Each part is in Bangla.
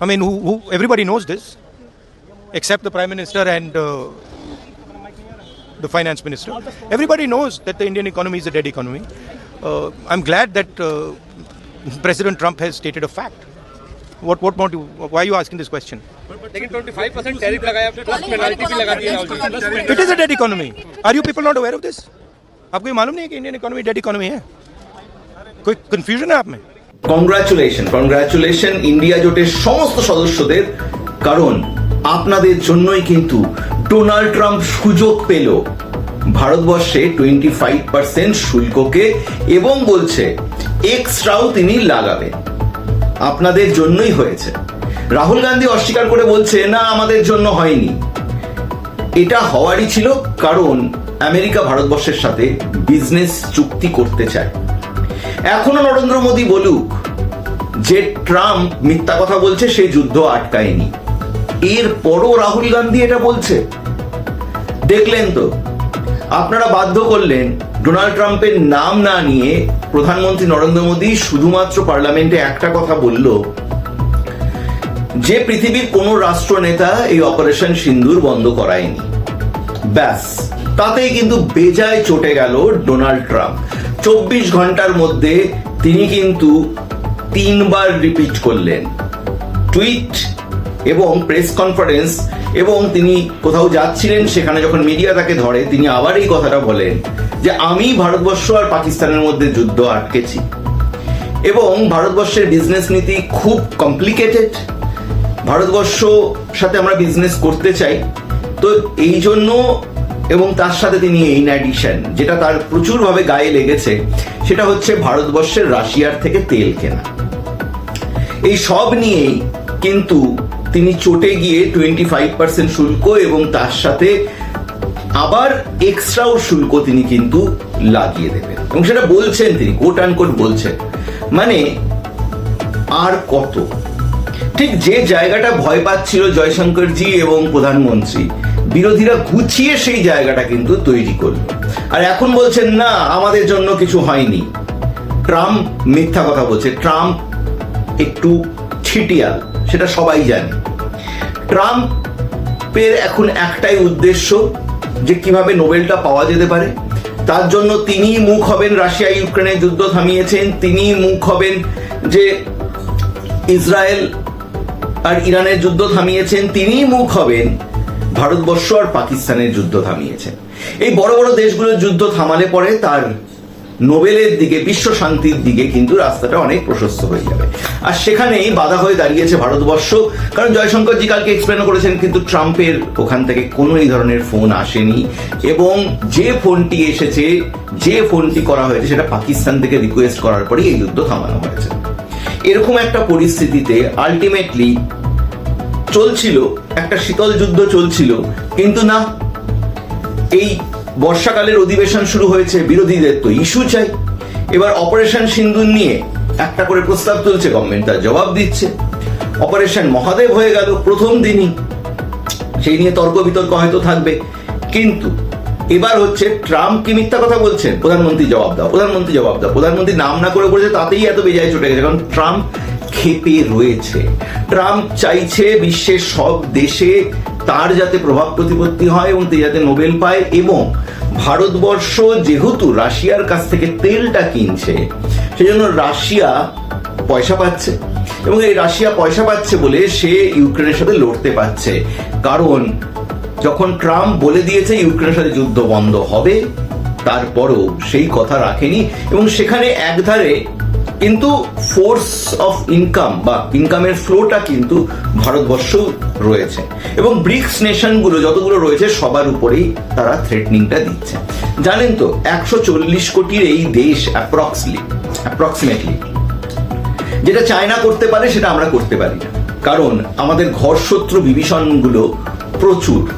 I mean, who, who, everybody knows this, except the Prime Minister and uh, the Finance Minister. Everybody knows that the Indian economy is a dead economy. Uh, I'm glad that uh, President Trump has stated a fact. What, what more do, why are you asking this question? लेकिन 25 परसेंट टैरिफ लगाया प्लस पेनल्टी भी लगा दी है Rahul ji It is a dead economy. Are you people not aware of this? आपको ये मालूम नहीं है कि इंडियन इकोनॉमी डेड इकोनॉमी है कोई कंफ्यूजन है आप में কংগ্রাচুলেশন কংগ্রাচুলেশন ইন্ডিয়া জোটের সমস্ত সদস্যদের। কারণ আপনাদের জন্যই কিন্তু ডোনাল্ড ট্রাম্প সুযোগ পেল। ভারতবর্ষে টোয়েন্টি ফাইভ পার্সেন্ট শুল্ককে এবং বলছে এক্সট্রাও তিনি লাগাবেন। আপনাদের জন্যই হয়েছে। রাহুল গান্ধী অস্বীকার করে বলছে, না, আমাদের জন্য হয়নি। এটা হওয়ারই ছিল কারণ আমেরিকা ভারতবর্ষের সাথে বিজনেস চুক্তি করতে চায়। এখনও নরেন্দ্র মোদী বলুক, যে ট্রাম্প মিথ্যা কথা বলছে সেই যুদ্ধ আটকায়নি। এরপরও রাহুল গান্ধী এটা বলছে। দেখলেন তো, আপনারা বাধ্য করলেন ডোনাল্ড ট্রাম্পের নাম না নিয়ে প্রধানমন্ত্রী নরেন্দ্র মোদী শুধুমাত্র পার্লামেন্টে একটা কথা বলল, যে পৃথিবীর কোনো রাষ্ট্র নেতা এই অপারেশন সিন্দুর বন্ধ করায়নি। ব্যাস, তাতেই কিন্তু বেজায় চটে গেল ডোনাল্ড ট্রাম্প। চব্বিশ ঘণ্টার মধ্যে তিনি কিন্তু তিনবার রিপিট করলেন। টুইট এবং প্রেস কনফারেন্স এবং তিনি কোথাও যাচ্ছিলেন, সেখানে যখন মিডিয়া তাকে ধরে, তিনি আবার এই কথাটা বলেন যে, আমি ভারতবর্ষ আর পাকিস্তানের মধ্যে যুদ্ধ আটকেছি এবং ভারতবর্ষের বিজনেস নীতি খুব কমপ্লিকেটেড ভারতবর্ষ সাথে আমরা বিজনেস করতে চাই। তো এই জন্য এবং তার সাথে তিনি এই অ্যাডিশন যেটা তার প্রচুরভাবে গায়ে লেগেছে, সেটা হচ্ছে ভারতবর্ষের রাশিয়ার থেকে তেল কেনা। এই সব নিয়েই কিন্তু তিনি চটে গিয়ে টোয়েন্টি ফাইভ পার্সেন্ট শুল্ক এবং তার সাথে আবার এক্সট্রাও শুল্ক তিনি কিন্তু লাগিয়ে দেবেন। এবং সেটা বলছেন তিনি কোট আন কোট বলছেন। মানে আর কত? ঠিক যে জায়গাটা ভয় পাচ্ছিল জয়শঙ্করজি এবং প্রধানমন্ত্রী বিরোধীরা গুছিয়ে সেই জায়গাটা কিন্তু তৈরি করল। আর এখন বলছেন, না, আমাদের জন্য কিছু হয়নি। ট্রাম্প মিথ্যা কথা বলছে। ট্রাম্প একটু ছিটিয়াল, সেটা সবাই জানে। ট্রাম্পের এখন একটাই উদ্দেশ্য যে কীভাবে নোবেলটা পাওয়া যেতে পারে। তার জন্য তিনি মুখ হবেন রাশিয়া ইউক্রেনের যুদ্ধ থামিয়েছেন। তিনি মুখ হবেন যে ইসরায়েল আর ইরানের যুদ্ধ থামিয়েছেন। তিনিই মুখ হবেন ভারতবর্ষ আর পাকিস্তানের যুদ্ধ থামিয়েছেন এই বড় বড় দেশগুলোর যুদ্ধ থামালে পরে তার নোবেলের দিকে, বিশ্ব শান্তির দিকে কিন্তু রাস্তাটা অনেক প্রশস্ত হয়ে যাবে। আর সেখানেই বাধা হয়ে দাঁড়িয়েছে ভারতবর্ষ। কারণ জয়শঙ্করজি কালকে এক্সপ্লেন করেছেন, কিন্তু ট্রাম্পের ওখান থেকে কোনো এই ধরনের ফোন আসেনি। এবং যে ফোনটি এসেছে, যে ফোনটি করা হয়েছে, সেটা পাকিস্তান থেকে রিকোয়েস্ট করার পরেই এই যুদ্ধ থামানো হয়েছে। এরকম একটা পরিস্থিতিতে আলটিমেটলি চলছিল, একটা শীতল যুদ্ধ চলছিল, কিন্তু না, এই বর্ষাকালের অধিবেশন শুরু হয়েছে বিরোধীদের, তো ইস্যু চাই। এবার অপারেশন সিন্দুর নিয়ে একটা করে প্রস্তাব তুলছে গভর্নমেন্ট তার জবাব দিচ্ছে। অপারেশন মহাদেব হয়ে গেল প্রথম দিনই। সেই নিয়ে তর্ক বিতর্ক হয়তো থাকবে। কিন্তু এবার হচ্ছে ট্রাম্প কি মিথ্যা কথা বলছেন? প্রধানমন্ত্রী জবাব দাও, প্রধানমন্ত্রী জবাব দাও। প্রধানমন্ত্রী নাম না করে বলেছে, তাতেই এত বেজায় চটে গেছে। কারণ ট্রাম্প খেপে রয়েছে। ট্রাম্প চাইছে বিশ্বের সব দেশে তার যাতে প্রভাব প্রতিপত্তি হয় এবং তিনি যাতে নোবেল পায় এবং ভারতবর্ষ যেহেতু রাশিয়ার কাছ থেকে তেলটা কিনছে, সেজন্য রাশিয়া পয়সা পাচ্ছে এবং এই রাশিয়া পয়সা পাচ্ছে বলে সে ইউক্রেনের সাথে লড়তে পারছে। কারণ যখন ট্রাম্প বলে দিয়েছে ইউক্রেনের সাথে যুদ্ধ বন্ধ হবে, তারপরও সেই কথা রাখেনি এবং সেখানে একধারে কিন্তু ফোর্স অফ ইনকাম বা ইনকামের ফ্লোটা কিন্তু ভারতবর্ষ রয়েছে। এবং ব্রিক্স নেশনগুলো যতগুলো রয়েছে, সবার উপরেই তারা থ্রেটনিংটা দিচ্ছে। জানেন তো, একশো চল্লিশ কোটির এই দেশ অ্যাপ্রক্সলি অ্যাপ্রক্সিমেটলি যেটা চায়না করতে পারে, সেটা আমরা করতে পারি না। কারণ আমাদের ঘরশত্রু বিভীষণগুলো প্রচুর।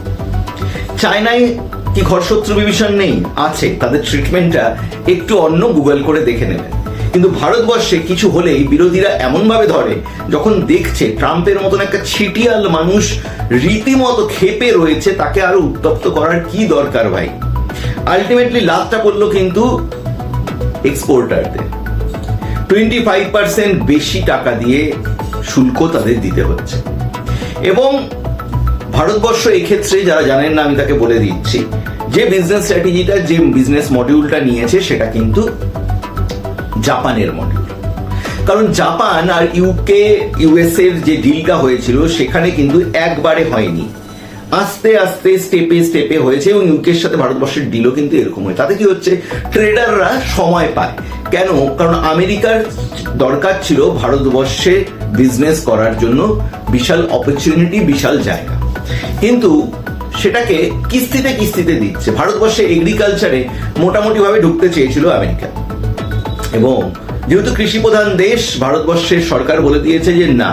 চায়নায় কি ঘরশত্রু বিভীষণ নেই? আছে। তাদের ট্রিটমেন্টটা একটু অন্য গুগল করে দেখে নেবেন। কিন্তু ভারতবর্ষে কিছু হলেই বিরোধীরা এমনভাবে ধরে, যখন দেখছে ট্রাম্পের মতন একটা ছিটিয়াল মানুষ রীতিমতো খেপে রয়েছে, তাকে আরও উত্তপ্ত করার কি দরকার ভাই? আলটিমেটলি লাভটা পড়ল কিন্তু এক্সপোর্টারদের টোয়েন্টি ফাইভ পার্সেন্ট বেশি টাকা দিয়ে শুল্ক তাদের দিতে হচ্ছে। এবং ভারতবর্ষ এক্ষেত্রে যারা জানেন না, আমি তাকে বলে দিচ্ছি, যে বিজনেস স্ট্র্যাটেজিটা যে বিজনেস মডিউলটা নিয়েছে, সেটা কিন্তু জাপানের মডিউল কারণ জাপান আর ইউকে ইউএস এর যে ডিলটা হয়েছিল, সেখানে কিন্তু একবারে হয়নি। আস্তে আস্তে স্টেপে স্টেপে হয়েছে এবং ইউকের সাথে ভারতবর্ষের ডিলও কিন্তু এরকম হয়। তাতে কি হচ্ছে? ট্রেডাররা সময় পায়। কেন? কারণ আমেরিকার দরকার ছিল ভারতবর্ষে বিজনেস করার জন্য বিশাল অপরচুনিটি বিশাল জায়গা। কিন্তু সেটাকে কিস্তিতে কিস্তিতে দিচ্ছে। ভারতবর্ষে এগ্রিকালচারে মোটামুটি ভাবে ঢুকতে চেয়েছিল আমেরিকা। এবং যেহেতু কৃষি প্রধান দেশ, ভারতবর্ষের সরকার বলে দিয়েছে যে না,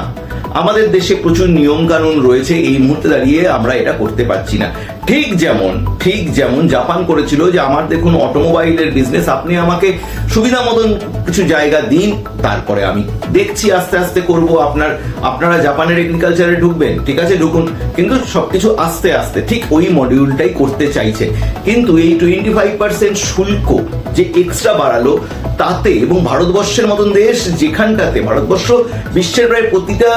আমাদের দেশে প্রচুর নিয়ম কানুন রয়েছে, এই মুহূর্তে দাঁড়িয়ে আমরা এটা করতে পারছি না। ঠিক যেমন ঠিক যেমন জাপান করেছিল যে আমার দেখুন অটোমোবাইলের বিজনেস আপনি আমাকে সুবিধা মতন কিছু জায়গা দিন, তারপরে আমি দেখছি আস্তে আস্তে করব আপনার, আপনারা জাপানের এগ্রিকালচারে ঢুকবেন, ঠিক আছে, ঢুকুন। কিন্তু সবকিছু আস্তে আস্তে, ঠিক ওই মডিউলটাই করতে চাইছে। কিন্তু এই টোয়েন্টি ফাইভ পার্সেন্ট শুল্ক যে এক্সট্রা বাড়ালো, তাতে এবং ভারতবর্ষের মতন দেশ যেখানটাতে, ভারতবর্ষ বিশ্বের প্রায় প্রতিটা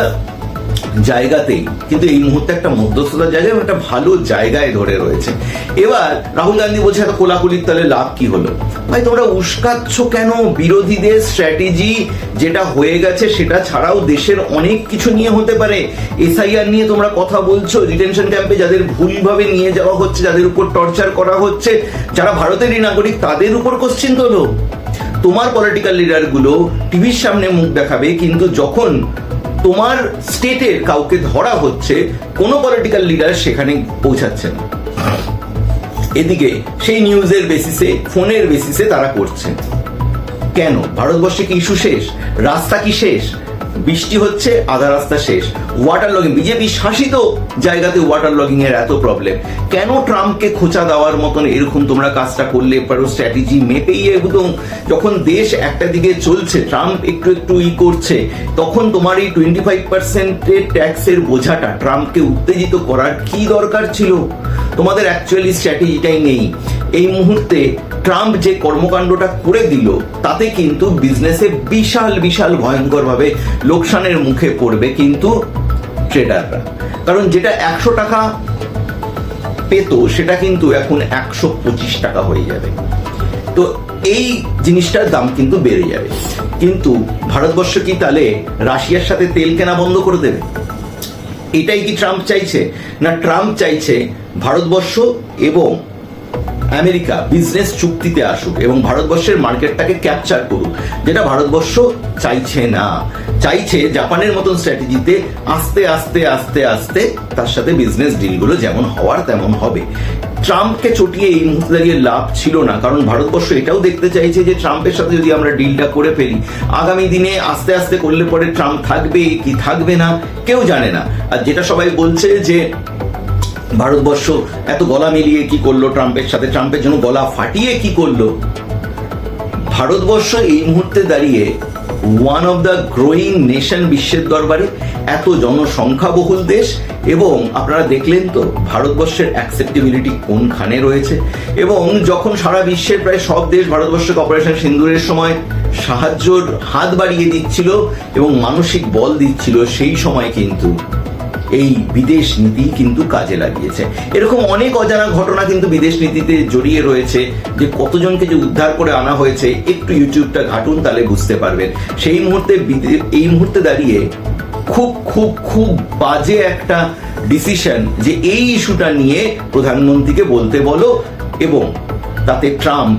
জায়গাতেই। কিন্তু এই মুহূর্তে একটা মধ্যস্থতার জায়গায় এবং একটা ভালো জায়গায় ধরে রয়েছে। এবার রাহুল গান্ধী বলছে, এত কোলাকুলির তাহলে লাভ কি হলো? ভাই, তোমরা উস্কাচ্ছ কেন? বিরোধীদের স্ট্র্যাটেজি যেটা হয়ে গেছে, সেটা ছাড়াও দেশের অনেক কিছু নিয়ে হতে পারে। এসআইআর নিয়ে তোমরা কথা বলছো ডিটেনশন ক্যাম্পে যাদের ভুলভাবে নিয়ে যাওয়া হচ্ছে, যাদের উপর টর্চার করা হচ্ছে, যারা ভারতেরই নাগরিক, তাদের উপর কোশ্চিন তোলো। তোমার পলিটিক্যাল লিডারগুলো টিভির সামনে মুখ দেখাবে, কিন্তু যখন তোমার স্টেটের কাউকে ধরা হচ্ছে, কোনো পলিটিক্যাল লিডার সেখানে পৌঁছাচ্ছে না। এদিকে সেই নিউজের বেসিসে ফোনের বেসিসে তারা করছে কেন? ভারতবর্ষে কি ইস্যু শেষ? রাস্তা কি শেষ? বৃষ্টি হচ্ছে, আধা রাস্তা শেষ। ওয়াটার লগিং বিজেপি শাসিত জায়গাতে ওয়াটার লগিং এর এত প্রবলেম কেন ট্রাম্পকে খোঁচা দেওয়ার মতন এরকম তোমরা কাজটা করলে? পারো স্ট্র্যাটেজি মেপেই একদম যখন দেশ একটা দিকে চলছে ট্রাম্প একটু একটু ই করছে, তখন তোমার এই টোয়েন্টি ফাইভ পার্সেন্টের ট্যাক্সের বোঝাটা ট্রাম্পকে উত্তেজিত করার কি দরকার ছিল? তোমাদের অ্যাকচুয়ালি স্ট্র্যাটেজিটাই নেই। এই মুহূর্তে ট্রাম্প যে কর্মকাণ্ডটা করে দিল, তাতে কিন্তু বিজনেসে বিশাল বিশাল ভয়ঙ্করভাবে লোকসানের মুখে পড়বে কিন্তু ট্রেডাররা কারণ যেটা একশো টাকা পেতো, সেটা কিন্তু এখন একশো পঁচিশ টাকা হয়ে যাবে। তো এই জিনিসটার দাম কিন্তু বেড়ে যাবে। কিন্তু ভারতবর্ষ কি তাহলে রাশিয়ার সাথে তেল কেনা বন্ধ করে দেবে? এটাই কি ট্রাম্প চাইছে? না ট্রাম্প চাইছে ভারতবর্ষ এবং আমেরিকা বিজনেস চুক্তিতে আসুক এবং ভারতবর্ষের মার্কেটটাকে ক্যাপচার করুক, যেটা ভারতবর্ষ চাইছে না। চাইছে জাপানের মতন স্ট্র্যাটেজিতে আস্তে আস্তে আস্তে আস্তে তার সাথে বিজনেস ডিলগুলো যেমন হওয়ার তেমন হবে। ট্রাম্পকে চটিয়ে এই মুহূর্তে দাঁড়িয়ে লাভ ছিল না, কারণ ভারতবর্ষ এটাও দেখতে চাইছে যে ট্রাম্পের সাথে যদি আমরা ডিলটা করে ফেলি, আগামী দিনে আস্তে আস্তে করলে পরে ট্রাম্প থাকবে কি থাকবে না, কেউ জানে না। আর যেটা সবাই বলছে যে ভারতবর্ষ এত গলা মিলিয়ে কি করল ট্রাম্পের সাথে? ট্রাম্পের জন্য গলা ফাটিয়ে কি করল? ভারতবর্ষ এই মুহূর্তে দাঁড়িয়ে one of the growing nation বিশ্বের দরবারে এত জনসংখ্যা বহুল দেশ এবং আপনারা দেখলেন তো ভারতবর্ষের অ্যাকসেপ্টেবিলিটি কোনখানে রয়েছে? এবং যখন সারা বিশ্বের প্রায় সব দেশ ভারতবর্ষকে অপারেশন সিন্দুরের সময় সাহায্যর হাত বাড়িয়ে দিচ্ছিল এবং মানসিক বল দিচ্ছিল সেই সময় কিন্তু এই বিদেশ নীতি কিন্তু কাজে লাগিয়েছে। এরকম অনেক অজানা ঘটনা কিন্তু বিদেশ নীতিতে জড়িয়ে রয়েছে যে কতজনকে যে উদ্ধার করে আনা হয়েছে, একটু ইউটিউবটা ঘাটুন, তাহলে বুঝতে পারবেন। সেই মুহূর্তে এই মুহূর্তে দাঁড়িয়ে খুব খুব খুব বাজে একটা ডিসিশন যে এই ইস্যুটা নিয়ে প্রধানমন্ত্রীকে বলতে বলো এবং তাতে ট্রাম্প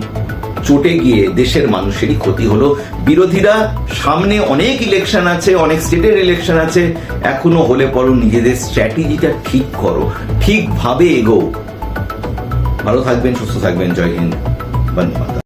চটে গিয়ে দেশের মানুষেরই ক্ষতি হলো। বিরোধীরা সামনে অনেক ইলেকশন আছে, অনেক স্টেটের ইলেকশন আছে। এখনও হলে পরও নিজেদের স্ট্র্যাটেজিটা ঠিক করো। ঠিকভাবে এগো ভালো থাকবেন, সুস্থ থাকবেন। জয় হিন্দ। বন্দে।